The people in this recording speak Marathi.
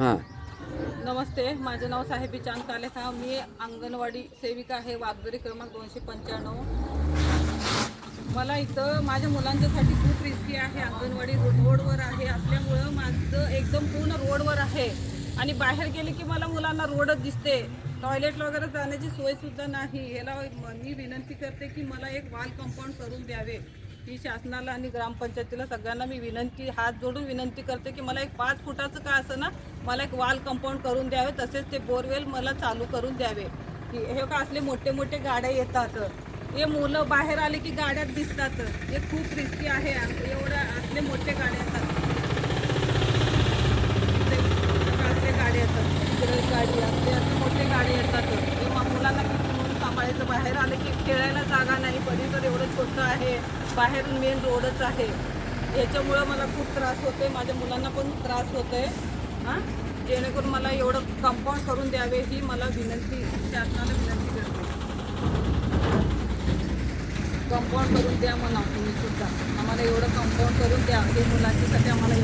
हां. नमस्ते माझे नाव साहेबी चांद कालेखा मी अंगणवाडी सेविका आहे वागदरी क्रमांक दोनशे पंच्याण्णव. मला इथं माझ्या मुलांच्यासाठी खूप रिस्की आहे. अंगणवाडी रोडवर आहे. असल्यामुळं माझं एकदम पूर्ण रोडवर आहे. आणि बाहेर गेले की मला मुलांना रोडच दिसते. टॉयलेट वगैरे जाण्याची सोयसुद्धा नाही. याला मी विनंती करते की मला एक वाल कंपाऊंड करून द्यावे. ही शासनाला आणि ग्रामपंचायतीला सगळ्यांना मी विनंती हात जोडून विनंती करते की मला एक पाच फुटाचं का असं ना मला एक वाल कंपाऊंड करून द्यावे तसेच ते बोरवेल मला चालू करून द्यावे. की हे का असले मोठे मोठे गाड्या येतात. हे मुलं बाहेर आले की गाड्यात दिसतात. हे खूप रिस्की आहे. एवढ्या असले मोठे गाड्या येतात. असले गाड्या येतात. गाडी असले असले मोठे गाडी येतात. हे मुलांना किती म्हणून सांभाळायचं? बाहेर आले की खेळायला जागा नाही परिसर एवढं आहे. बाहेरून मेन रोडच आहे. याच्यामुळं मला खूप त्रास होते माझ्या मुलांना पण त्रास होते हां? जेणेकरून मला एवढं कंपाऊंड करून द्यावे ही मला विनंती शासनाला विनंती करते. कंपाऊंड करून द्या म्हणा तुम्ही सुद्धा. आम्हाला एवढं कंपाऊंड करून द्या. हे मुलांच्यासाठी आम्हाला